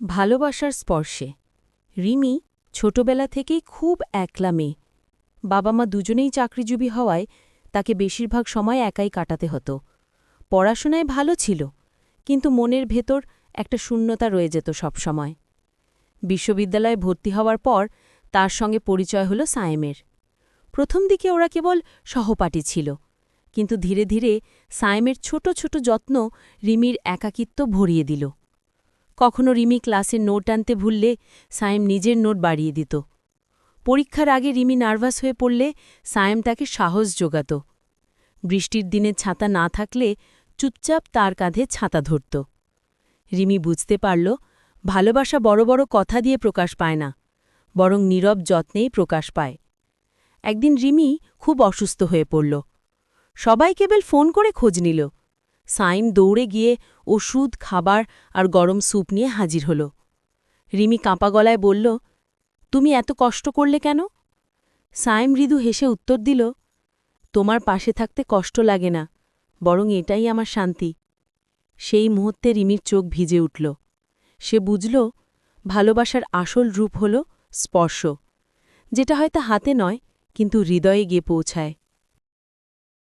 ভালোবাসার স্পর্শে। রিমি ছোটবেলা থেকেই খুব একলা মেয়ে। বাবা মা দুজনেই চাকরিজীবী হওয়ায় তাকে বেশিরভাগ সময় একাই কাটাতে হতো। পড়াশোনায় ভালো ছিল, কিন্তু মনের ভেতর একটা শূন্যতা রয়ে যেত সবসময়। বিশ্ববিদ্যালয়ে ভর্তি হওয়ার পর তার সঙ্গে পরিচয় হল সায়েমের। প্রথম দিকে ওরা কেবল সহপাঠী ছিল, কিন্তু ধীরে ধীরে সায়েমের ছোট ছোট যত্ন রিমির একাকিত্ব ভরিয়ে দিল। কখনো রিমি ক্লাসের নোট আনতে ভুললে সায়েম নিজের নোট বাড়িয়ে দিত। পরীক্ষার আগে রিমি নার্ভাস হয়ে পড়লে সায়েম তাকে সাহস জোগাত। বৃষ্টির দিনে ছাতা না থাকলে চুপচাপ তার কাঁধে ছাতা ধরত। রিমি বুঝতে পারল, ভালোবাসা বড় বড় কথা দিয়ে প্রকাশ পায় না, বরং নীরব যত্নেই প্রকাশ পায়। একদিন রিমি খুব অসুস্থ হয়ে পড়ল। সবাই কেবল ফোন করে খোঁজ নিল। সাইম দৌড়ে গিয়ে ওষুধ, খাবার আর গরম স্যুপ নিয়ে হাজির হল। রিমি কাঁপা গলায় বলল, তুমি এত কষ্ট করলে কেন? সাইম মৃদু হেসে উত্তর দিল, তোমার পাশে থাকতে কষ্ট লাগে না, বরং এটাই আমার শান্তি। সেই মুহূর্তে রিমির চোখ ভিজে উঠল। সে বুঝল, ভালোবাসার আসল রূপ হল স্পর্শ, যেটা হয়তো হাতে নয়, কিন্তু হৃদয়ে গিয়ে পৌঁছায়।